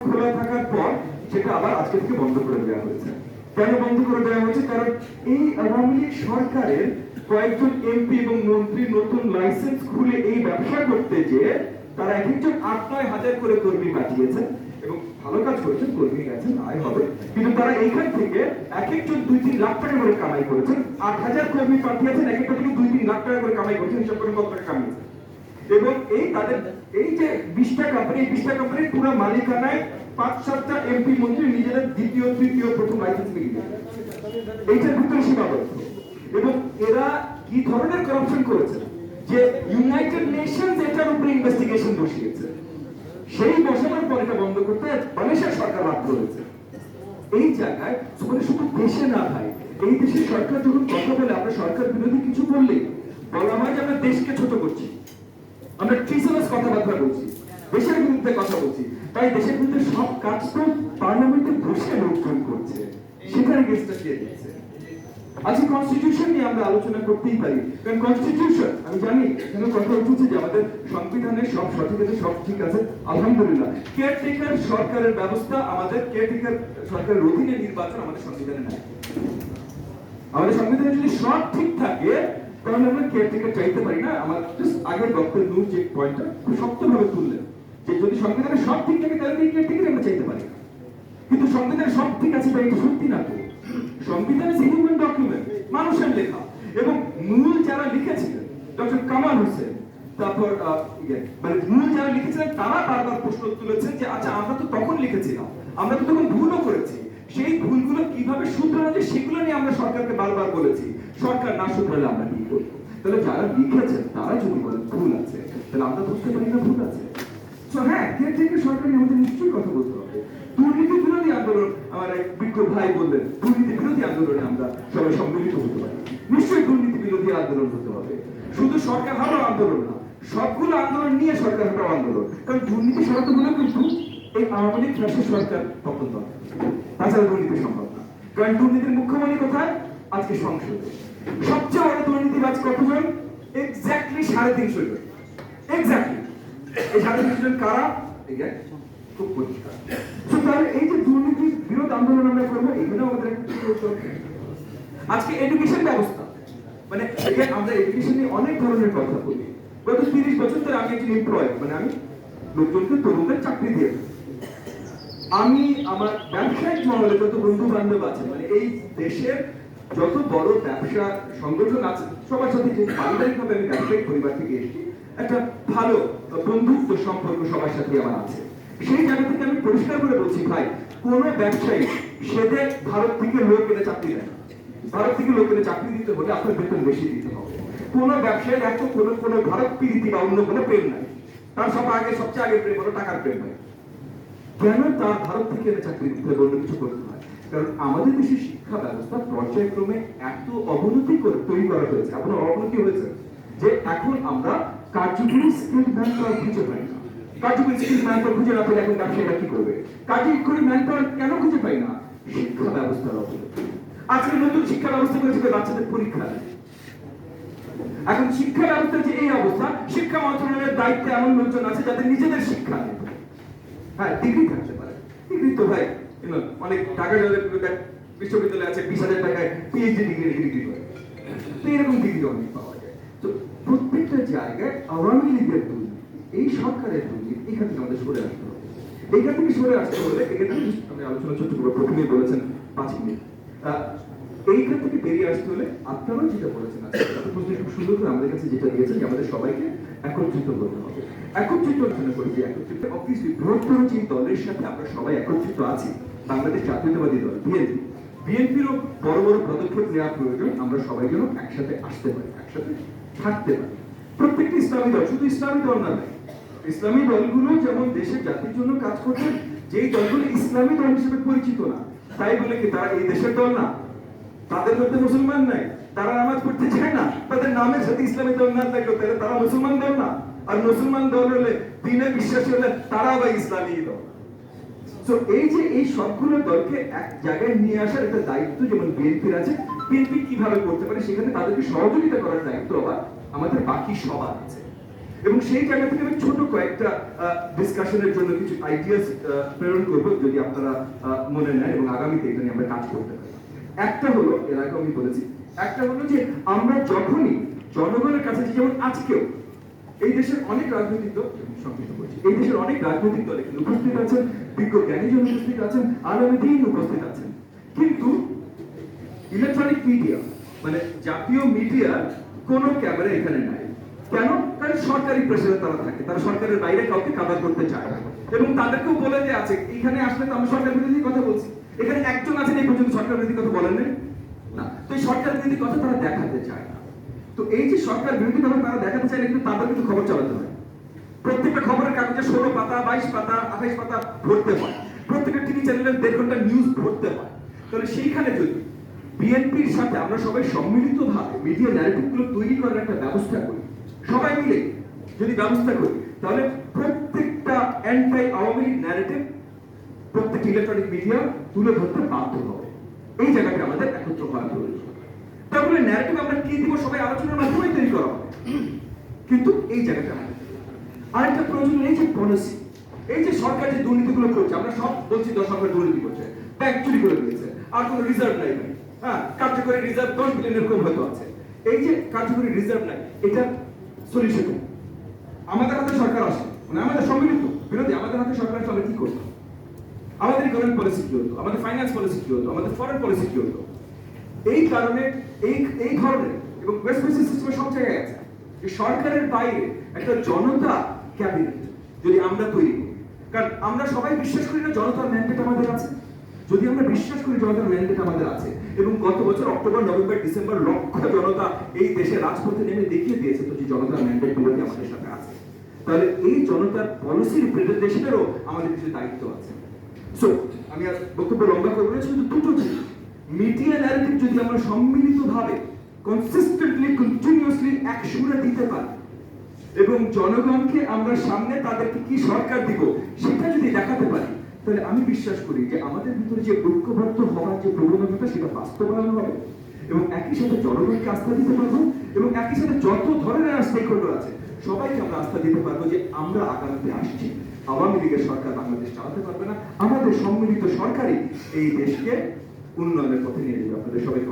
খোলা থাকার পর সেটা আবার আজকে থেকে বন্ধ করে দেওয়া হয়েছে। কেন বন্ধ করে দেওয়া হয়েছে? কারণ এই আওয়ামী লীগ সরকারের কয়েকজন এমপি এবং মন্ত্রী নতুন লাইসেন্স খুলে এই ব্যবসা করতে যে তারা এক একজন আট নয় হাজার করে কর্মী পাঠিয়েছেন এবং ভালো কাজ করেছেন, কর্মী গেছেন আয় হবে। কিন্তু তারা এইখান থেকে এক একজন দুই তিন লাখ টাকা করে কামাই করেছেন। আট হাজার কর্মী পাঠিয়েছেন এক একটা থেকে দুই তিন লাখ টাকা করে কামাই করেছেন, হিসাব করে কত টাকা কামিয়েছেন? এবং এই তাদের, এই যে বিশটা কোম্পানি বিশটা কোম্পানির পুরো মালিকানায় পাঁচ, সাতটা এমপি মন্ত্রী নিজেদের দ্বিতীয়, তৃতীয়, প্রথম লাইসেন্স গেছে। এইটার ভিতরে সীমাবদ্ধ। এবং এরা কি ধরনের করাপশন করেছে? যে ইউনাইটেড নেশনস এটার উপরে ইনভেস্টিগেশন বসিয়েছে। সেই বসানোর পর এটা বন্ধ করতে মালয়েশিয়ার সরকার বাধ্য হয়েছে। এই জায়গায় মানে শুধু দেশে না ভাই, এই দেশের সরকার যখন কথা বলে, আমরা সরকার বিরোধী কিছু বললেই, বলা হয় যে আমরা দেশকে ছোট করছি। আমরা ট্রিসনাস কথাবার্তা বলছি, দেশের বিরুদ্ধে কথা বলছি, তাই দেশের বিরুদ্ধে সব কাজ তো পার্লামেন্টে বসে লোকজন করছে, সেখানে গেস্টটা দিয়ে দিচ্ছে? আজকে কনস্টিটিউশন নিয়ে আমরা আলোচনা করতেই পারি, কারণ কনস্টিটিউশন আমি জানি, এখানে কথা উঠেছে যে আমাদের সংবিধানের সব সঠিক আছে সব ঠিক আছে, আলহামদুলিল্লাহ। কেয়ারটেকার সরকারের ব্যবস্থা, আমাদের কেয়ারটেকার সরকারের অধীনে নির্বাচন আমাদের সংবিধানে নাই। আমাদের সংবিধানে যদি সব ঠিক থাকে তাহলে আমরা কেয়ারটেকার চাইতে পারি না আমার আগের ডক্টর নূর যে পয়েন্টটা খুব শক্তভাবে তুললেন। যে যদি সংবিধানে সব ঠিক থাকে তাহলে কেয়ারটেকার আমরা চাইতে পারি। কিন্তু সংবিধানে সব ঠিক আছে এটা সত্যি না তো? সংবিধান ইজ হিউম্যান ডকুমেন্ট মানুষের লেখা। এবং মূল যারা লিখেছিলেন ডক্টর কামাল হোসেন তারপর ইয়ে, মানে মূল যারা লিখেছিলেন তারা বারবার প্রশ্ন তুলেছেন যে আচ্ছা আমরা তো তখন লিখেছিলাম আমরা তো তখন ভুলও করেছি। সেই ভুলগুলো কীভাবে শুধরানো যায় সেগুলো নিয়ে আমরা সরকারকে বারবার বলেছি। সরকার না শুধরালে আমরা তাহলে যারা লিখেছেন তারা যদি বলেন ভুল আছে, তাহলে আমরা বুঝতে পারি না ভুল আছে। তো হ্যাঁ থেকে সরকার আমাদের নিশ্চয়ই কথা বলতে হবে। দুর্নীতি বিরোধী আন্দোলন, আমার এক বিজ্ঞ ভাই বললেন, দুর্নীতি বিরোধী আন্দোলনে আমরা সবাই সম্মিলিত হতে পারি। নিশ্চয়ই দুর্নীতি বিরোধী আন্দোলন হতে হবে। শুধু সরকার হারাও আন্দোলন না, সবগুলো আন্দোলন নিয়ে সরকার হারাও আন্দোলন। কারণ দুর্নীতি সরাতে কিন্তু এই আওয়ামী লীগ সরকার তাছাড়া দুর্নীতি সম্ভব না। কারণ দুর্নীতির মুখ্যমন্ত্রী কোথায়? আজকে সংসদে। সবচেয়ে বড় দুর্নীতিবাজ কতজন এক্স্যাক্টলি সাড়ে তিনশো জন। এক্স্যাক্টলি এই সাড়ে তিনশো জন কারা? খুব পরিষ্কার। তাহলে এই যে বিরোধ আন্দোলন আমরা করব, এগুলো আমাদের? আজকে এডুকেশন ব্যবস্থা। মানে আমরা অনেক ধরনের কথা বলি। গত তিরিশ বছর ধরে আমি একজন এমপ্লয় মানে আমি লোকজনকে তরুণদের চাকরি দিয়ে আমি আমার ব্যবসায়িক মহলে যত বন্ধু বান্ধব আছে মানে এই দেশের যত বড় ব্যবসা সংগঠন আছে, সবার সাথে যে পারিবারিকভাবে আমি ব্যবসায়িক পরিবার থেকে এসেছি। একটা ভালো বন্ধুত্ব সম্পর্ক সবার সাথে আমার আছে। সেই জায়গা থেকে আমি পরিষ্কার করে বলছি, ভাই, কোন ব্যবসায়ী সেদে ভারত থেকে লোক এনে চাকরি দেয়। ভারত থেকে লোক এনে চাকরি দিতে হলে আপনার বেতন বেশি দিতে হবে। কোন ব্যবসায়ীর এত কোনো কোনো ভারত প্রীতি বা অন্য কোনো প্রেম নাই। তার সব আগে, সবচেয়ে আগে প্রেম হলো টাকার প্রেম হয় কেন তার ভারত থেকে এনে চাকরি দিতে হবে? অন্য কিছু করতে হয়। কারণ আমাদের দেশে পর্যায়ক্রমে এত অবনতি তৈরি করা হয়েছে, এখনও অবনতি হয়েছে, যে এখন আমরা কার্যকরী স্কিল ম্যান খুঁজে পাই না। কার্যকরী স্কিল ম্যান পাওয়ার খুঁজে না পেলে এখন ব্যবসায়ীরা কি করবে? কার্যকরী ম্যান পাওয়ার কেন খুঁজে পাই না? শিক্ষা ব্যবস্থার অবনতি আজকে নতুন শিক্ষা ব্যবস্থা করেছে বাচ্চাদের পরীক্ষা। এখন শিক্ষা ব্যবস্থার যে এই অবস্থা, শিক্ষা মন্ত্রণালয়ের দায়িত্বে এমন লোকজন আছে যাদের নিজেদের শিক্ষা হ্যাঁ ডিগ্রি থাকতে পারে। ডিগ্রি তো ভাই অনেক টাকা যাদের বিশ্ববিদ্যালয় আছে, বিশ হাজার টাকায় পিএইচডি ডিগ্রি ডিগ্রি করে তো এরকম ডিগ্রি অনেক পাওয়া যায়। তো প্রত্যেকটা জায়গায় আওয়ামী লীগের দুর্নীতি, এই সরকারের দুর্নীতি এখান থেকে আমাদের সরে আসতে হবে। এইখান থেকে সরে আসতে হলে এখানে আমি আলোচনা ছোট্ট করে প্রথমেই বলেছেন পাঁচ মিনিট। এইখান থেকে বেরিয়ে আসতে হলে আপনারাও যেটা বলেছেন তাতে খুব সুন্দর করে আমাদের কাছে যেটা দিয়েছেন যে আমাদের সবাইকে একত্রিত করতে হবে। একত্রিত আলোচনা করি যে একত্রিত অবভিয়াসলি বৃহত্তর যে দলের সাথে আমরা সবাই একত্রিত আছি, বাংলাদেশ জাতীয়তাবাদী দল, বিএনপি। বিএনপিরও বড় বড় পদক্ষেপ নেওয়া প্রয়োজন। আমরা সবাই যেন একসাথে আসতে পারি, একসাথে থাকতে পারি। প্রত্যেকটি ইসলামী দল, শুধু ইসলামী দল না। ইসলামী দলগুলো যেমন দেশের জাতির জন্য কাজ করছে যেই দলগুলো ইসলামী দল হিসেবে পরিচিত না, তাই বলে কি তারা এই দেশের দল না? তাদের মধ্যে মুসলমান নাই, তারা নামাজ পড়তে চায় না, তাদের নামের সাথে ইসলামী দল না থাকলে তাহলে তারা মুসলমান দল না। আর মুসলমান দল হলে দিনে বিশ্বাসী হলে তারা বা ইসলামী দল। তো এই যে এই সবগুলো দলকে এক জায়গায় নিয়ে আসার একটা দায়িত্ব যেমন বিএনপির আছে, বিএনপি কীভাবে করতে পারে সেখানে তাদেরকে সহযোগিতা করার দায়িত্ব আবার আমাদের বাকি সবার আছে। এবং সেই জায়গা থেকে আমি ছোট কয়েকটা ডিসকাশনের জন্য কিছু আইডিয়াস প্রেরণ করব যদি আপনারা মনে নেন এবং আগামীতে এটা নিয়ে আমরা কাজ করতে পারি। একটা হলো, এর আগে আমি বলেছি, একটা হলো যে আমরা যখনই জনগণের কাছে যেমন আজকেও এই দেশের অনেক রাজনৈতিক দল সংক্ষিপ্ত করছি, এই দেশের অনেক রাজনৈতিক দল এখানে উপস্থিত আছেন বিজ্ঞ জ্ঞানীজন উপস্থিত আছেন আগামী দিন উপস্থিত আছেন। কিন্তু ইলেকট্রনিক মিডিয়া মানে জাতীয় মিডিয়ার কোনো ক্যামেরা এখানে নাই। কেন? কারণ সরকারি প্রেসারে তারা থাকে তারা সরকারের বাইরে কাউকে কাভার করতে চায় না। এবং তাদেরকেও বলে যে আছে এখানে আসলে তো আমরা সরকার বিরোধী কথা বলছি। এখানে একজন আছেন এই পর্যন্ত সরকার বিরোধী কথা বলেন? না। তো এই সরকার বিরোধী কথা তারা দেখাতে চায় না। তো এই যে সরকার বিরোধী কথা তারা দেখাতে চায় কিন্তু তাদের কিন্তু খবর চালাতে হয়। প্রত্যেকটা খবরের কাগজে ষোলো পাতা, বাইশ পাতা, আঠাইশ পাতা ভরতে হয়। প্রত্যেকটা টিভি চ্যানেলের দেড় ঘণ্টা নিউজ ভরতে হয়। তাহলে সেইখানে যদি বিএনপির সাথে আমরা সবাই সম্মিলিত ভাবে মিডিয়া ন্যারেটিভগুলো তৈরি করার একটা ব্যবস্থা করি, সবাই মিলে যদি ব্যবস্থা করি, তাহলে প্রত্যেকটা অ্যান্টাই আওয়ামী লীগ ন্যারেটিভ প্রত্যেক ইলেকট্রনিক মিডিয়া তুলে ধরতে বাধ্য হবে। এই জায়গাটা আমাদের একত্র করা প্রয়োজন। তারপরে ন্যারেটিভ আমরা কি দিব? সবাই আলোচনার মাধ্যমে তৈরি করা কিন্তু এই জায়গাটা আমাদের। আরেকটা প্রয়োজন এই যে পলিসি এই যে সরকার যে দুর্নীতিগুলো করছে, আমরা সব বলছি তো সরকার দুর্নীতি করছে। ব্যাংক চুরি করে দিয়েছে। আর কোনো রিজার্ভ নাই। হ্যাঁ কার্যকরী রিজার্ভ দশ বিলিয়নের কম হয়তো আছে। এই যে কার্যকরী রিজার্ভ নাই, এটা সলিউশন আমাদের হাতে সরকার আসে। মানে আমাদের সম্মিলিত। বিরোধী, আমাদের হাতে সরকার আসলে কি করব? আমাদের ইকোনমিক পলিসি কি হতো? আমাদের ফাইন্যান্স পলিসি কি হতো? আমাদের ফরেন পলিসি কি হতো? এই কারণে, এই এই ধরনের এবং ওয়েস্ট সিস্টেমে সব জায়গায় আছে। যে সরকারের বাইরে একটা জনতা ক্যাবিনেট যদি আমরা তৈরি করি। কারণ আমরা সবাই বিশ্বাস করি না জনতার ম্যান্ডেট আমাদের আছে। যদি আমরা বিশ্বাস করি জনতার ম্যান্ডেট আমাদের আছে, এবং গত বছর অক্টোবর, নভেম্বর, ডিসেম্বর লক্ষ জনতা এই দেশে রাজপথে নেমে দেখিয়ে দিয়েছে তো যে জনতার ম্যান্ডেট বিরোধী আমাদের সাথে আছে। তাহলে এই জনতার পলিসির প্রেজেন্টেশনেরও আমাদের কিছু দায়িত্ব আছে। সো আমি আর বক্তব্য লম্বা করব না শুধু দুটো জিনিস। মিডিয়া ন্যারেটিভ যদি আমরা সম্মিলিতভাবে কনসিস্টেন্টলি কন্টিনিউয়াসলি এক সুরে দিতে পারি, এবং জনগণকে আমরা সামনে তাদেরকে কি সরকার দিব, সেটা যদি দেখাতে পারি, তাহলে আমি বিশ্বাস করি যে আমাদের ভিতরে যে ঐক্যবদ্ধ হওয়ার যে প্রবণতা সেটা বাস্তবায়ন হবে, এবং একই সাথে জনগণকে আস্থা দিতে পারব, এবং একই সাথে যত ধরনের স্টেক হোল্ডার আছে, সবাইকে আমরা আস্থা দিতে পারব যে আমরা আগামীতে আসছি। আওয়ামী লীগের সরকার বাংলাদেশ চালাতে পারবে না। আমাদের সম্মিলিত সরকারই এই দেশকে উন্নয়নের পথে নিয়ে যাবে। আপনাদের সবাইকে